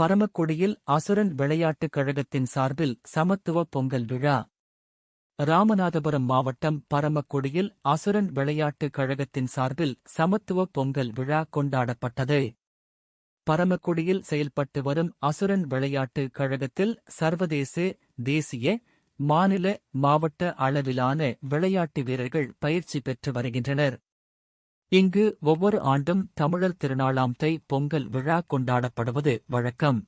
பரமக்குடியில் அசுரன் விளையாட்டுக் கழகத்தின் சார்பில் சமத்துவ பொங்கல் விழா. ராமநாதபுரம் மாவட்டம் பரமக்குடியில் அசுரன் விளையாட்டுக் கழகத்தின் சார்பில் சமத்துவ பொங்கல் விழா கொண்டாடப்பட்டது. பரமக்குடியில் செயல்பட்டு வரும் அசுரன் விளையாட்டுக் கழகத்தில் சர்வதேச தேசிய மாநில மாவட்ட அளவிலான விளையாட்டு வீரர்கள் பயிற்சி பெற்று வருகின்றனர். இங்கு ஒவ்வொரு ஆண்டும் தமிழர் திருநாளாம் தை பொங்கல் விழா கொண்டாடப்படுவது வழக்கம்.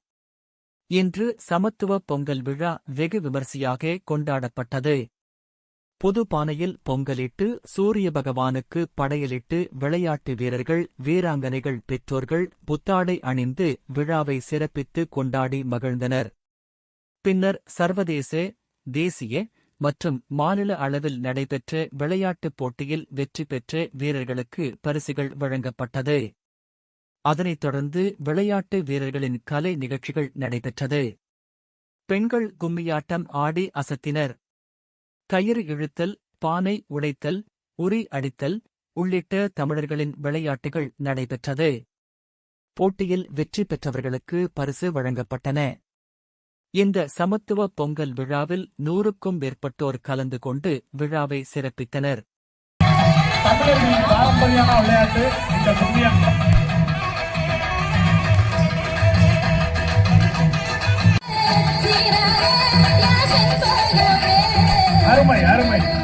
இன்று சமத்துவ பொங்கல் விழா வெகு விமர்சையாக கொண்டாடப்பட்டது. புது பானையில் பொங்கலிட்டு சூரிய பகவானுக்கு படையலிட்டு விளையாட்டு வீரர்கள் வீராங்கனைகள் பெற்றோர்கள் புத்தாடை அணிந்து விழாவை சிறப்பித்து கொண்டாடி மகிழ்ந்தனர். பின்னர் சர்வதேச தேசிய மற்றும் மாநில அளவில் நடைபெற்ற விளையாட்டுப் போட்டியில் வெற்றி பெற்ற வீரர்களுக்கு பரிசுகள் வழங்கப்பட்டது. அதனைத் தொடர்ந்து விளையாட்டு வீரர்களின் கலை நிகழ்ச்சிகள் நடைபெற்றது. பெண்கள் கும்மியாட்டம் ஆடி அசத்தினர். கயிறு இழுத்தல் பானை உடைத்தல் உரி அடித்தல் உள்ளிட்ட தமிழர்களின் விளையாட்டுகள் நடைபெற்றது. போட்டியில் வெற்றி பெற்றவர்களுக்கு பரிசு வழங்கப்பட்டன. இந்த சமத்துவ பொங்கல் விழாவில் நூறுக்கும் மேற்பட்டோர் கலந்து கொண்டு விழாவை சிறப்பித்தனர். அருமை அருமை.